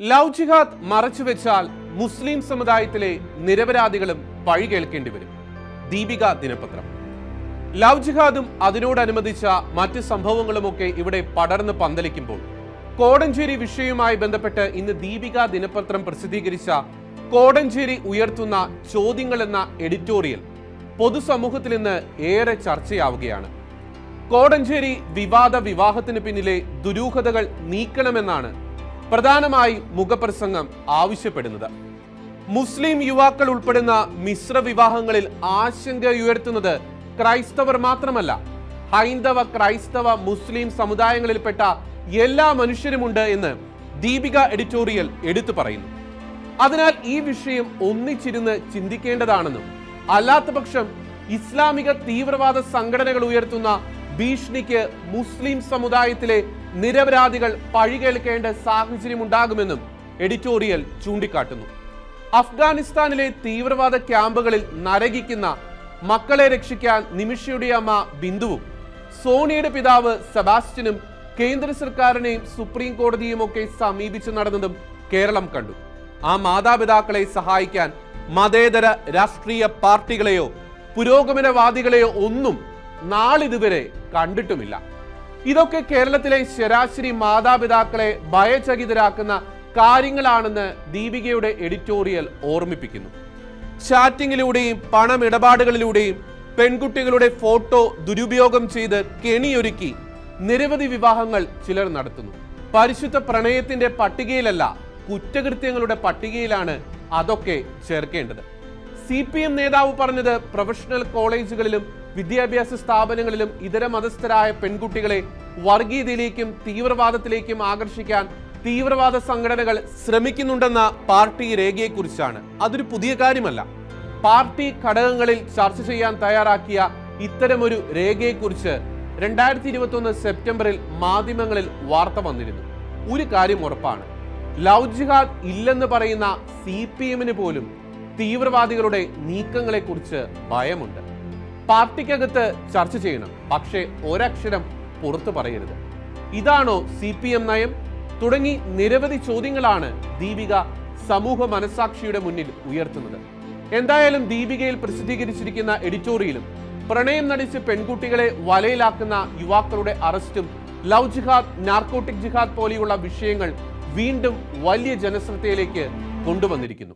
Love ജിഹാദ് മറച്ചുവെച്ചാൽ മുസ്ലിം സമുദായത്തിലെ നിരപരാധികളും പഴി കേൾക്കേണ്ടി വരും. ദീപിക ദിനപത്രം. ലവ് ജിഹാദും അതിനോടനുബന്ധിച്ച മറ്റ് സംഭവങ്ങളുമൊക്കെ ഇവിടെ പടർന്ന് പന്തലിക്കുമ്പോൾ കോടഞ്ചേരി വിഷയവുമായി ബന്ധപ്പെട്ട് ഇന്ന് ദീപിക ദിനപത്രം പ്രസിദ്ധീകരിച്ച കോടഞ്ചേരി ഉയർത്തുന്ന ചോദ്യങ്ങൾ എന്ന എഡിറ്റോറിയൽ പൊതുസമൂഹത്തിൽ ഇന്ന് ഏറെ ചർച്ചയാവുകയാണ്. കോടഞ്ചേരി വിവാദ വിവാഹത്തിന് പിന്നിലെ ദുരൂഹതകൾ നീക്കണമെന്നാണ് പ്രധാനമായി മുഖപ്രസംഗം ആവശ്യപ്പെടുന്നത്. മുസ്ലിം യുവാക്കൾ ഉൾപ്പെടുന്ന മിശ്ര വിവാഹങ്ങളിൽ ആശങ്കയുയർത്തുന്നത് ക്രൈസ്തവർ മാത്രമല്ല. ഹൈന്ദവ ക്രൈസ്തവ മുസ്ലിം സമുദായങ്ങളിൽപ്പെട്ട എല്ലാ മനുഷ്യരുമുണ്ട് എന്ന് ദീപിക എഡിറ്റോറിയൽ എടുത്തു പറയുന്നു. അതിനാൽ ഈ വിഷയം ഒന്നിച്ചിരുന്ന് ചിന്തിക്കേണ്ടതാണെന്നും അല്ലാത്തപക്ഷം ഇസ്ലാമിക തീവ്രവാദ സംഘടനകൾ ഉയർത്തുന്ന ഭീഷണിക്ക് മുസ്ലിം സമുദായത്തിലെ നിരപരാധികൾ പഴികേൽക്കേണ്ട സാഹചര്യമുണ്ടാകുമെന്നും എഡിറ്റോറിയൽ ചൂണ്ടിക്കാട്ടുന്നു. അഫ്ഗാനിസ്ഥാനിലെ തീവ്രവാദ ക്യാമ്പുകളിൽ നരകിക്കുന്ന മക്കളെ രക്ഷിക്കാൻ നിമിഷയുടെ അമ്മ ബിന്ദുവും സോണിയുടെ പിതാവ് സെബാസ്റ്റ്യനും കേന്ദ്ര സർക്കാരിനെയും സുപ്രീം കോടതിയും ഒക്കെ സമീപിച്ചു നടന്നതും കേരളം കണ്ടു. ആ മാതാപിതാക്കളെ സഹായിക്കാൻ മതേതര രാഷ്ട്രീയ പാർട്ടികളെയോ പുരോഗമനവാദികളെയോ ഒന്നും നാളിതുവരെ കണ്ടിട്ടുമില്ല. ഇതൊക്കെ കേരളത്തിലെ ശരാശരി മാതാപിതാക്കളെ ഭയചകിതരാക്കുന്ന കാര്യങ്ങളാണെന്ന് ദീപികയുടെ എഡിറ്റോറിയൽ ഓർമ്മിപ്പിക്കുന്നു. ചാറ്റിങ്ങിലൂടെയും പണമിടപാടുകളിലൂടെയും പെൺകുട്ടികളുടെ ഫോട്ടോ ദുരുപയോഗം ചെയ്ത് കെണിയൊരുക്കി നിരവധി വിവാഹങ്ങൾ ചിലർ നടത്തുന്നു. പരിശുദ്ധ പ്രണയത്തിന്റെ പട്ടികയിലല്ല കുറ്റകൃത്യങ്ങളുടെ പട്ടികയിലാണ് അതൊക്കെ ചേർക്കേണ്ടത്. സി പി എം നേതാവ് പറഞ്ഞത് പ്രൊഫഷണൽ കോളേജുകളിലും വിദ്യാഭ്യാസ സ്ഥാപനങ്ങളിലും ഇതര മതസ്ഥരായ പെൺകുട്ടികളെ വർഗീയതയിലേക്കും തീവ്രവാദത്തിലേക്കും ആകർഷിക്കാൻ തീവ്രവാദ സംഘടനകൾ ശ്രമിക്കുന്നുണ്ടെന്ന പാർട്ടി രേഖയെക്കുറിച്ചാണ്. അതൊരു പുതിയ കാര്യമല്ല. പാർട്ടി ഘടകങ്ങളിൽ ചർച്ച ചെയ്യാൻ തയ്യാറാക്കിയ ഇത്തരമൊരു രേഖയെക്കുറിച്ച് രണ്ടായിരത്തി ഇരുപത്തൊന്ന് സെപ്റ്റംബറിൽ മാധ്യമങ്ങളിൽ വാർത്ത വന്നിരുന്നു. ഒരു കാര്യം ഉറപ്പാണ്. ലവ് ജിഹാദ് ഇല്ലെന്ന് പറയുന്ന സി പി എമ്മിന് പോലും തീവ്രവാദികളുടെ നീക്കങ്ങളെക്കുറിച്ച് ഭയമുണ്ട്. പാർട്ടിക്കകത്ത് ചർച്ച ചെയ്യണം. പക്ഷേ ഒരക്ഷരം പുറത്തു പറയരുത്. ഇതാണോ സി പി എം നയം? തുടങ്ങി നിരവധി ചോദ്യങ്ങളാണ് ദീപിക സമൂഹ മനസാക്ഷിയുടെ മുന്നിൽ ഉയർത്തുന്നത്. എന്തായാലും ദീപികയിൽ പ്രസിദ്ധീകരിച്ചിരിക്കുന്ന എഡിറ്റോറിയലും പ്രണയം നടിച്ച് പെൺകുട്ടികളെ വലയിലാക്കുന്ന യുവാക്കളുടെ അറസ്റ്റും ലവ് ജിഹാദ് നാർക്കോട്ടിക് ജിഹാദ് പോലെയുള്ള വിഷയങ്ങൾ വീണ്ടും വലിയ ജനശ്രദ്ധയിലേക്ക് കൊണ്ടുവന്നിരിക്കുന്നു.